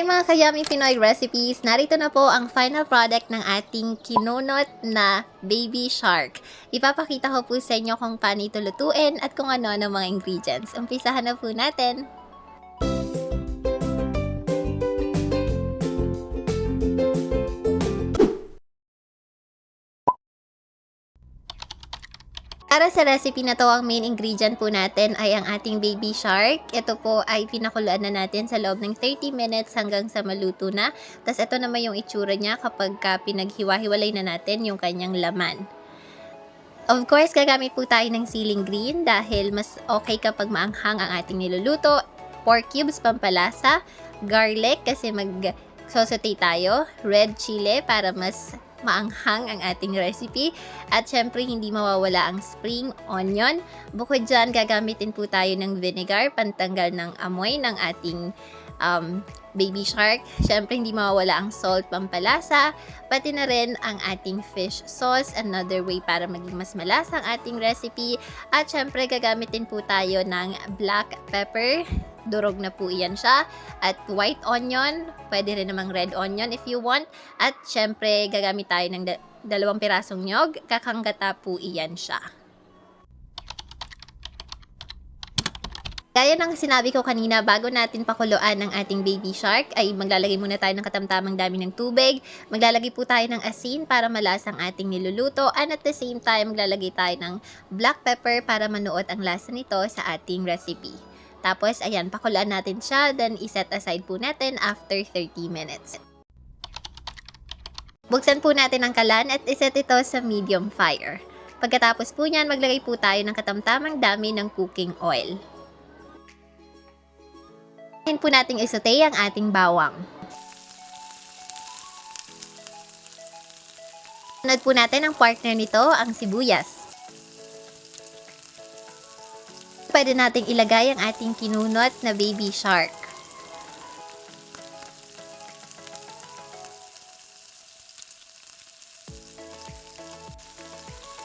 Hi mga kayami Pinoy recipes! Narito na po ang final product ng ating kinunot na baby shark. Ipapakita ko po sa inyo kung paano ito lutuin at kung ano ang mga ingredients. Umpisahan na po natin. Para sa recipe na to, ang main ingredient po natin ay ang ating baby shark. Ito po ay pinakuluan na natin sa loob ng 30 minutes hanggang sa maluto na. Tapos ito naman yung itsura niya kapag ka pinaghiwa-hiwalay na natin yung kanyang laman. Of course, gagamit po tayo ng ceiling green dahil mas okay kapag maanghang ang ating niluluto. Pork cubes pampalasa, garlic kasi mag saute tayo, red chili para mas maanghang ang ating recipe. At syempre, hindi mawawala ang spring onion. Bukod dyan, gagamitin po tayo ng vinegar, pantanggal ng amoy ng ating um, baby shark. Syempre, hindi mawawala ang salt, pampalasa, pati na rin ang ating fish sauce, another way para maging mas malasa ang ating recipe. At syempre, gagamitin po tayo ng black pepper, durog na po iyan siya. At white onion, pwede rin namang red onion if you want. At syempre, gagamit tayo ng da- dalawang pirasong nyog, kakanggata po iyan siya. Gaya ng sinabi ko kanina, bago natin pakuluan ng ating baby shark, ay maglalagay muna tayo ng katamtamang dami ng tubig. Maglalagay po tayo ng asin para malasang ating niluluto. And at the same time, maglalagay tayo ng black pepper para manuot ang lasa nito sa ating recipe. Tapos, ayan, pakuluan natin siya. Then, iset aside po natin after 30 minutes. Buksan po natin ang kalan at iset ito sa medium fire. Pagkatapos po niyan, maglagay po tayo ng katamtamang dami ng cooking oil. Ngayon po nating isote ang ating bawang. Sunod po natin ang partner nito, ang sibuyas. Pwede nating ilagay ang ating kinunot na baby shark.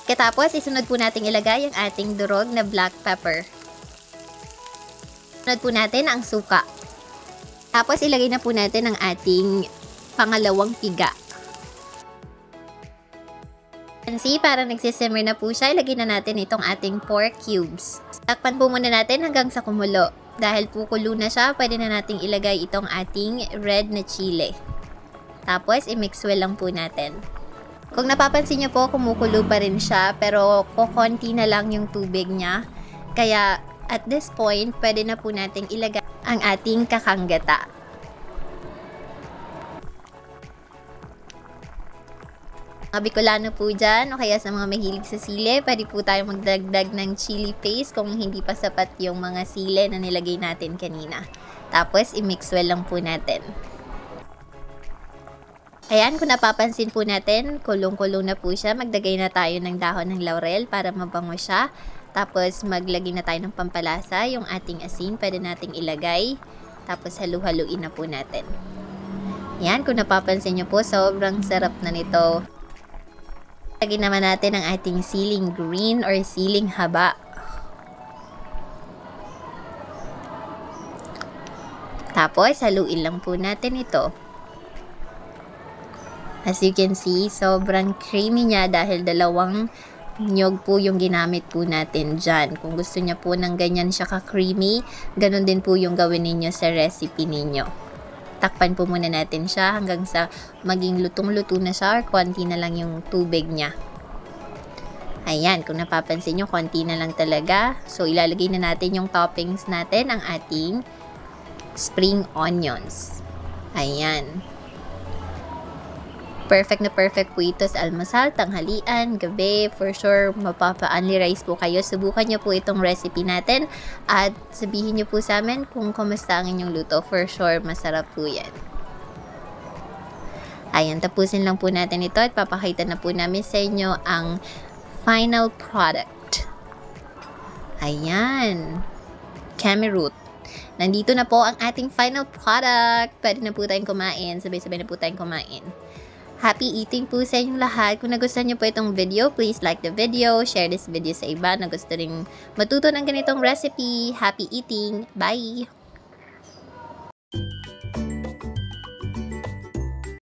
Katapos, isunod po nating ilagay ang ating durog na black pepper. Sunod po natin ang suka. Tapos, ilagay na po natin ang ating pangalawang piga. And see, parang nagsisimmer na po siya. Ilagay na natin itong ating pork cubes. Takpan po muna natin hanggang sa kumulo. Dahil po kulo na siya, pwede na nating ilagay itong ating red na chili. Tapos, i-mix well lang po natin. Kung napapansin niyo po, kumukulo pa rin siya, pero kukonti na lang yung tubig niya. Kaya, at this point, pwede na po nating ilagay ang ating kakanggata. Mga Bicolano po dyan, o kaya sa mga mahilig sa sile, pwede po tayo magdagdag ng chili paste kung hindi pa sapat yung mga sile na nilagay natin kanina. Tapos, i-mix well lang po natin. Ayan, kung napapansin po natin, kulong-kulong na po siya. Magdagay na tayo ng dahon ng laurel para mabango siya. Tapos, maglagay na tayo ng pampalasa. Yung ating asin, pwede nating ilagay. Tapos, halu-haluin na po natin. Ayan, kung napapansin nyo po, sobrang sarap na nito. Lagyan naman natin ang ating ceiling green or ceiling haba. Tapos, haluin lang po natin ito. As you can see, sobrang creamy niya dahil dalawang nyog po yung ginamit po natin dyan. Kung gusto niya po ng ganyan siya ka-creamy, ganun din po yung gawin ninyo sa recipe ninyo. Takpan po muna natin siya hanggang sa maging lutong-luto na siya or konti na lang yung tubig niya. Ayan, kung napapansin nyo, konti na lang talaga. So, ilalagay na natin yung toppings natin, ang ating spring onions. Ayan. Perfect na perfect po ito sa almusal, tanghalian, gabi. For sure, mapapa-only rice po kayo. Subukan nyo po itong recipe natin at sabihin nyo po sa amin kung kumusta ang inyong luto. For sure, masarap po yan. Ayan, tapusin lang po natin ito at papakita na po namin sa inyo ang final product. Ayan. Cameroot. Nandito na po ang ating final product. Pwede na po tayong kumain. Sabay-sabay na po tayong kumain. Happy eating po sa inyong lahat. Kung nagustuhan niyo po itong video, please like the video, share this video sa iba na gusto ring matuto ng ganitong recipe. Happy eating! Bye!